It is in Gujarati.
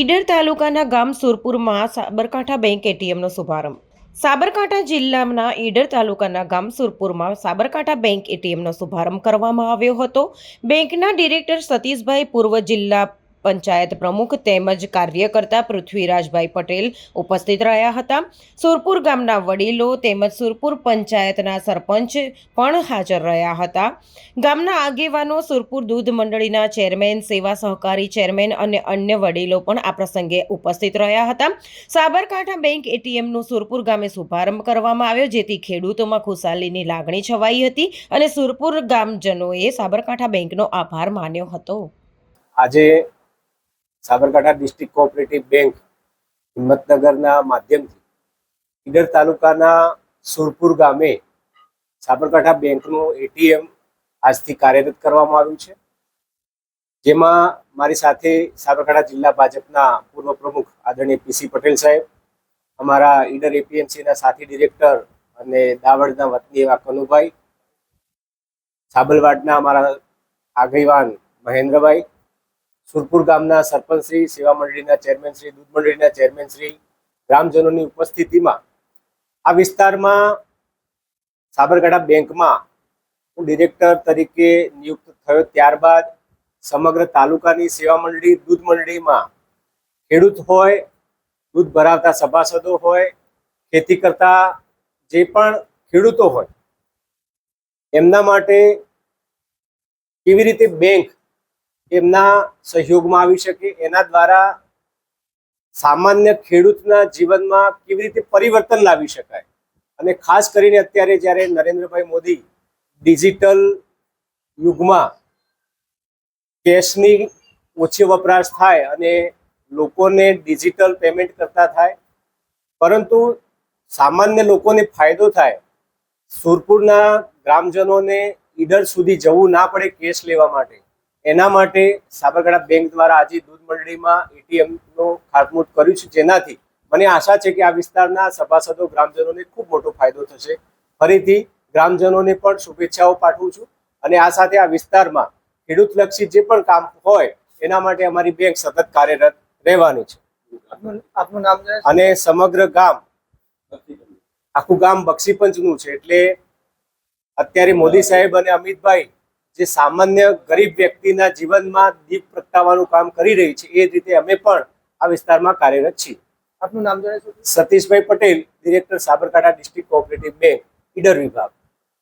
ઈડર તાલુકાના ગામ સુરપુરમાં સાબરકાંઠા બેંક એટીએમનો શુભારંભ. સાબરકાંઠા જિલ્લાના ઈડર તાલુકાના ગામ સુરપુરમાં સાબરકાંઠા બેંક એટીએમનો શુભારંભ કરવામાં આવ્યો હતો. બેંકના ડિરેક્ટર સતીશભાઈ પૂર્વ જિલ્લા પંચાયત પ્રમુખ તેમજ કાર્યકર્તા પૃથ્વીરાજભાઈ પટેલ ઉપસ્થિત રહ્યા હતા. સુરપુર ગામના વડીલો તેમજ સુરપુર પંચાયતના સરપંચ પણ હાજર રહ્યા હતા. ગામના આગેવાનો સુરપુર દૂધ મંડળીના ચેરમેન, સેવા સહકારી ચેરમેન અને અન્ય વડીલો પણ આ પ્રસંગે ઉપસ્થિત રહ્યા હતા. સાબરકાંઠા બેંક એટીએમનું સુરપુર ગામે શુભારંભ કરવામાં આવ્યો, જેથી ખેડૂતોમાં ખુશાલીની લાગણી છવાઈ હતી અને સુરપુર ગામજનોએ સાબરકાંઠા બેંકનો આભાર માન્યો હતો. આજે સાબરકાંઠા ડિસ્ટ્રિક્ટ કોઓપરેટિવ બેંક હિંમતનગરના માધ્યમથી ઈડર તાલુકાના સુરપુર ગામે સાબરકાંઠા બેંકનું એટીએમ આજથી કાર્યરત કરવામાં આવ્યું છે. જેમાં મારી સાથે સાબરકાંઠા જિલ્લા ભાજપના પૂર્વ પ્રમુખ આદરણીય પીસી પટેલ સાહેબ, અમારા ઈડર એપીએમસીના સાથી ડિરેક્ટર અને દાવડના વતની એવા કનુભાઈ સાબલવાડના અમારા આગેવાન મહેન્દ્રભાઈ સુરપુર ગામના સરપંચ શ્રી, સેવા મંડળીના ચેરમેન શ્રી, દૂધ મંડળીના ચેરમેન શ્રી, ગ્રામજનોની ઉપસ્થિતિમાં આ વિસ્તારમાં સાબરકાંઠા બેંકમાં હું ડિરેક્ટર તરીકે નિયુક્ત થયો ત્યારબાદ સમગ્ર તાલુકાની સેવા મંડળી, દૂધ મંડળીમાં ખેડૂત હોય, દૂધ ભરાવતા સભાસદો હોય, ખેતી કરતા જે પણ ખેડૂતો હોય, એમના માટે કેવી રીતે બેંક એમના સહયોગમાં આવી શકે, એના દ્વારા સામાન્ય ખેડૂતના જીવનમાં કેવી રીતે પરિવર્તન લાવી શકાય? અને ખાસ કરીને અત્યારે જ્યારે નરેન્દ્રભાઈ મોદી ડિજિટલ યુગમાં કેશની ઓછી વપરાશ થાય અને લોકોને ડિજિટલ પેમેન્ટ કરતા થાય, પરંતુ સામાન્ય લોકોને ફાયદો થાય, સુરપુરના ગ્રામજનોને ઈડર સુધી જવું ના પડે કેશ લેવા માટે. એના માટે સાબરકાંઠા બેંક દ્વારા આજે દૂધ મંડળીમાં એટીએમ નો ખાતમુહૂર્ત કર્યું છે. જેનાથી મને આશા છે કે આ વિસ્તારના સભાસદો ગ્રામજનોને ખૂબ મોટો ફાયદો થશે. ફરીથી ગ્રામજનોને પણ શુભેચ્છાઓ પાઠવું છું અને આ સાથે આ વિસ્તારમાં ખેડૂતલક્ષી જે પણ કામ હોય એના માટે અમારી બેંક સતત કાર્યરત રહેવાની છે. અને સમગ્ર ગામ આખું ગામ બક્ષીપંચનું છે. એટલે અત્યારે મોદી સાહેબ અને અમિતભાઈ જે સામાન્ય ગરીબ વ્યક્તિના જીવનમાં દીપ પ્રગટાવવાનું કામ કરી રહી છે એ રીતે અમે પણ આ વિસ્તારમાં કાર્યરત છીએ. આપનું નામ જણાવશો Satishbhai Patel director Sabarkantha district cooperative bank Idar વિભાગ.